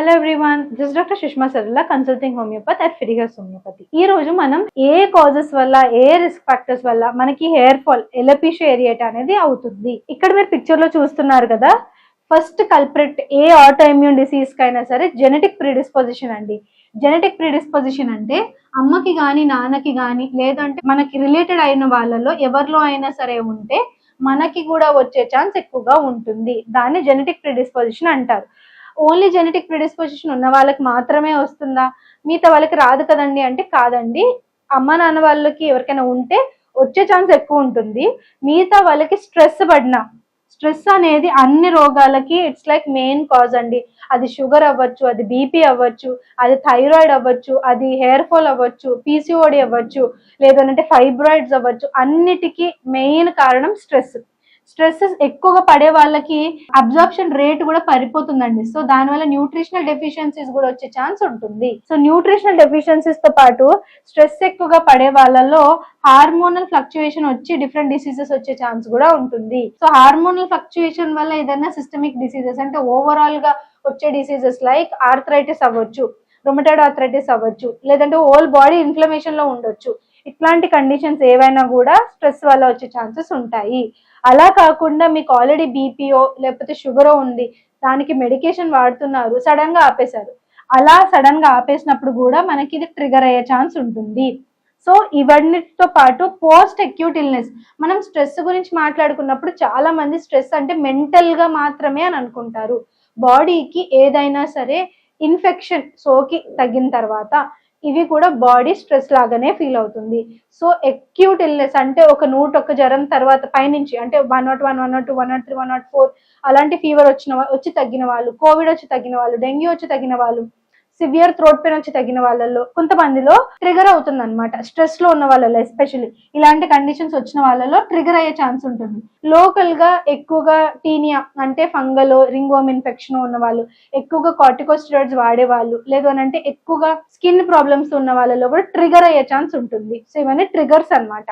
Hello everyone just doctor Sushma Sarala consulting homeopathy at Fidicus homeopathy ఈ రోజు మనం ఏ causes వల్ల ఏ రిస్క్ ఫ్యాక్టర్స్ వల్ల మనకి హెయిర్ ఫాల్ ఎలపిషియో ఏరియేట్ అనేది అవుతుంది. ఇక్కడ మీరు పిక్చర్లో చూస్తున్నారు కదా ఫస్ట్ కల్ప్రెట్ ఏ ఆటో ఇమ్యూన్ డిసీజ్ కైనా సరే జెనెటిక్ ప్రిడిస్పోజిషన్ అండి. జెనెటిక్ ప్రిడిస్పోజిషన్ అంటే అమ్మకి కానీ నాన్నకి కానీ లేదంటే మనకి రిలేటెడ్ అయిన వాళ్ళలో ఎవరిలో అయినా సరే ఉంటే మనకి కూడా వచ్చే ఛాన్స్ ఎక్కువగా ఉంటుంది. దాన్ని జెనెటిక్ ప్రిడిస్పోజిషన్ అంటారు. ఓన్లీ జెనెటిక్ ప్రిడిస్పోజిషన్ ఉన్న వాళ్ళకి మాత్రమే వస్తుందా? మిగతా వాళ్ళకి రాదు కదండి అంటే కాదండి. అమ్మ నాన్న వాళ్ళకి ఎవరికైనా ఉంటే వచ్చే ఛాన్స్ ఎక్కువ ఉంటుంది. మిగతా వాళ్ళకి స్ట్రెస్ పడినా స్ట్రెస్ అనేది అన్ని రోగాలకి ఇట్స్ లైక్ మెయిన్ కాజ్ అండి. అది షుగర్ అవ్వచ్చు అది బీపీ అవ్వచ్చు అది థైరాయిడ్ అవ్వచ్చు అది హెయిర్ ఫాల్ అవ్వచ్చు పీసీఓడి అవ్వచ్చు లేదంటే ఫైబ్రాయిడ్స్ అవ్వచ్చు అన్నిటికీ మెయిన్ కారణం స్ట్రెస్. స్ట్రెస్సెస్ ఎక్కువగా పడే వాళ్ళకి అబ్జార్ప్షన్ రేట్ కూడా పడిపోతుందండి సో దానివల్ల న్యూట్రిషనల్ డెఫిషియన్సీస్ కూడా వచ్చే ఛాన్స్ ఉంటుంది. సో న్యూట్రిషనల్ డెఫిషియన్సీస్తో పాటు స్ట్రెస్ ఎక్కువగా పడే వాళ్ళలో హార్మోనల్ ఫ్లక్చుయేషన్ వచ్చి డిఫరెంట్ డిసీజెస్ వచ్చే ఛాన్స్ కూడా ఉంటుంది. సో హార్మోనల్ ఫ్లక్చుయేషన్ వల్ల ఏదైనా సిస్టమిక్ డిసీజెస్ అంటే ఓవరాల్గా వచ్చే డిసీజెస్ లైక్ ఆర్థరైటిస్ అవ్వచ్చు రొమటైడ్ ఆర్థరైటిస్ అవ్వచ్చు లేదంటే హోల్ బాడీ ఇన్ఫ్లమేషన్లో ఉండొచ్చు. ఇట్లాంటి కండిషన్స్ ఏవైనా కూడా స్ట్రెస్ వల్ల వచ్చే ఛాన్సెస్ ఉంటాయి. అలా కాకుండా మీకు ఆల్రెడీ బీపీఓ లేకపోతే షుగరో ఉంది దానికి మెడికేషన్ వాడుతున్నారు సడన్గా ఆపేశారు. అలా సడన్గా ఆపేసినప్పుడు కూడా మనకి ఇది ట్రిగర్ అయ్యే ఛాన్స్ ఉంటుంది. సో ఇవన్నిటితో పాటు పోస్ట్ అక్యూట్ ఇల్నెస్ మనం స్ట్రెస్ గురించి మాట్లాడుకున్నప్పుడు చాలా మంది స్ట్రెస్ అంటే మెంటల్గా మాత్రమే అని అనుకుంటారు. బాడీకి ఏదైనా సరే ఇన్ఫెక్షన్ సోకి తగ్గిన తర్వాత ఇవి కూడా బాడీ స్ట్రెస్ లాగానే ఫీల్ అవుతుంది. సో ఎక్యూట్ ఇల్నెస్ అంటే ఒక నూట ఒక్క జ్వరం తర్వాత పైనుంచి అంటే one nought one one nought two one nought three one nought four అలాంటి ఫీవర్ వచ్చిన వచ్చి తగ్గిన వాళ్ళు కోవిడ్ వచ్చి తగ్గిన వాళ్ళు డెంగ్యూ వచ్చి తగ్గిన వాళ్ళు సివియర్ థ్రోట్ పెయిన్ వచ్చి తగిన వాళ్ళలో కొంతమందిలో ట్రిగర్ అవుతుంది అనమాట స్ట్రెస్లో ఉన్న వాళ్ళలో ఎస్పెషల్లీ ఇలాంటి కండిషన్స్ వచ్చిన వాళ్ళలో ట్రిగర్ అయ్యే ఛాన్స్ ఉంటుంది. లోకల్గా ఎక్కువగా టీనియా అంటే ఫంగల్ రింగ్వోమ్ ఇన్ఫెక్షన్ ఉన్న వాళ్ళు ఎక్కువగా కార్టికోస్టిరాయిడ్స్ వాడే వాళ్ళు లేదు అని అంటే ఎక్కువగా స్కిన్ ప్రాబ్లమ్స్ ఉన్న వాళ్ళలో కూడా ట్రిగర్ అయ్యే ఛాన్స్ ఉంటుంది. సో ఇవన్నీ ట్రిగర్స్ అన్నమాట.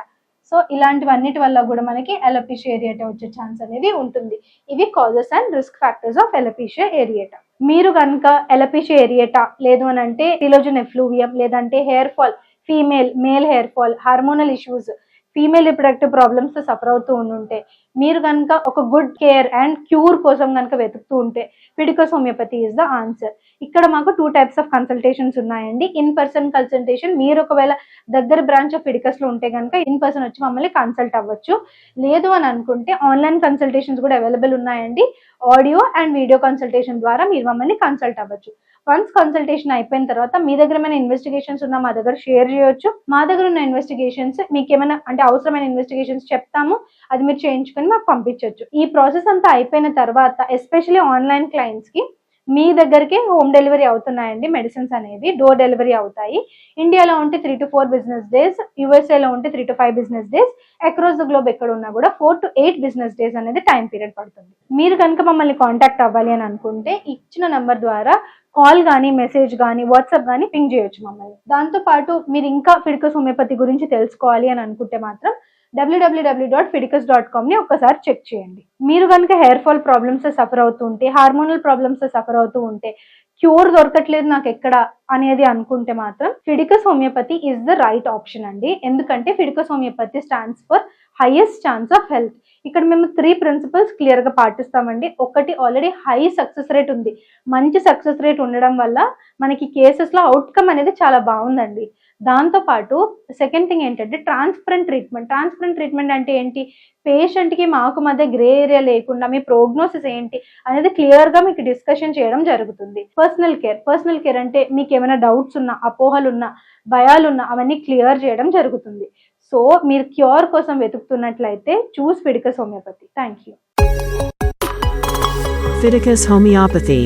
సో ఇలాంటివన్నిటి వల్ల కూడా మనకి ఎలపీషియా ఏరియేటా వచ్చే ఛాన్స్ అనేది ఉంటుంది. ఇవి causes and risk factors of alopecia areata మీరు కనుక ఎలపీషియా ఏరియేటా లేదు అని అంటే టిలోజన్ ఎఫ్లూవియం లేదంటే hair fall female male hair fall hormonal issues female reproductive problems suffer అవుతూ ఉండుంటే మీరు కనుక ఒక గుడ్ కేర్ అండ్ క్యూర్ కోసం కనుక వెతుకుతూ ఉంటే Fidicus homeopathy is the answer ఇక్కడ మాకు టూ టైప్స్ ఆఫ్ కన్సల్టేషన్స్ ఉన్నాయండి. ఇన్ పర్సన్ కన్సల్టేషన్ మీరు ఒకవేళ దగ్గర బ్రాంచ్ ఆఫ్ ఫిడికస్లో ఉంటే కనుక ఇన్ పర్సన్ వచ్చి మమ్మల్ని కన్సల్ట్ అవ్వచ్చు. లేదు అని అనుకుంటే ఆన్లైన్ కన్సల్టేషన్స్ కూడా అవైలబుల్ ఉన్నాయండి. ఆడియో అండ్ వీడియో కన్సల్టేషన్ ద్వారా మీరు మమ్మల్ని కన్సల్ట్ అవ్వచ్చు. వన్స్ కన్సల్టేషన్ అయిపోయిన తర్వాత మీ దగ్గర ఏమైనా ఇన్వెస్టిగేషన్స్ ఉన్నా మా దగ్గర షేర్ చేయొచ్చు. మా దగ్గర ఉన్న ఇన్వెస్టిగేషన్స్ మీకు ఏమైనా అంటే అవసరమైన ఇన్వెస్టిగేషన్స్ చెప్తాము. అది మీరు చేయించుకొని మాకు పంపించవచ్చు ఈ ప్రాసెస్ అంతా అయిపోయిన తర్వాత ఎస్పెషల్లీ ఆన్లైన్ క్లయింట్స్కి మీ దగ్గరికి హోమ్ డెలివరీ అవుతున్నాయండి మెడిసిన్స్ అనేవి. డోర్ డెలివరీ అవుతాయి. ఇండియాలో ఉంటే three to four business days యూఎస్ఏలో ఉంటే three to five business days across the globe ఎక్కడ ఉన్నా కూడా four to eight business days అనేది టైం పీరియడ్ పడుతుంది. మీరు కనుక మమ్మల్ని కాంటాక్ట్ అవ్వాలి అని అనుకుంటే ఇచ్చిన నంబర్ ద్వారా కాల్ కానీ మెసేజ్ కానీ వాట్సాప్ కానీ పింగ్ చేయొచ్చు మమ్మల్ని. దాంతో పాటు మీరు ఇంకా ఫిడికస్ హోమియోపతి గురించి తెలుసుకోవాలి అని అనుకుంటే మాత్రం W W W dot Fidicus dot కామ్ని ఒకసారి చెక్ చేయండి. మీరు కనుక హెయిర్ ఫాల్ ప్రాబ్లమ్స్ సఫర్ అవుతూ ఉంటే హార్మోనల్ ప్రాబ్లమ్స్ సఫర్ అవుతూ ఉంటే క్యూర్ దొరకట్లేదు నాకు ఎక్కడ అనేది అనుకుంటే మాత్రం Fidicus homeopathy is the right option అండి. ఎందుకంటే Fidicus homeopathy stands for highest chance of health ఇక్కడ మేము త్రీ ప్రిన్సిపల్స్ క్లియర్గా పాటిస్తామండి. ఒకటి ఆల్రెడీ హై సక్సెస్ రేట్ ఉంది. మంచి సక్సెస్ రేట్ ఉండడం వల్ల మనకి కేసెస్లో అవుట్కమ్ అనేది చాలా బాగుందండి. దాంతో పాటు సెకండ్ థింగ్ ఏంటంటే ట్రాన్స్పరెంట్ ట్రీట్మెంట్ ట్రాన్స్పరెంట్ ట్రీట్మెంట్ అంటే ఏంటి? పేషెంట్కి మాకు మధ్య గ్రే ఏరియా లేకుండా మీ ప్రోగ్నోసిస్ ఏంటి అనేది క్లియర్గా మీకు డిస్కషన్ చేయడం జరుగుతుంది. పర్సనల్ కేర్ పర్సనల్ కేర్ అంటే మీకు ఏమైనా డౌట్స్ ఉన్నా అపోహలు ఉన్నా భయాలున్నా అవన్నీ క్లియర్ చేయడం జరుగుతుంది. సో మీరు క్యూర్ కోసం వెతుకుతున్నట్లయితే choose Fidicus homeopathy thank you Fidicus homeopathy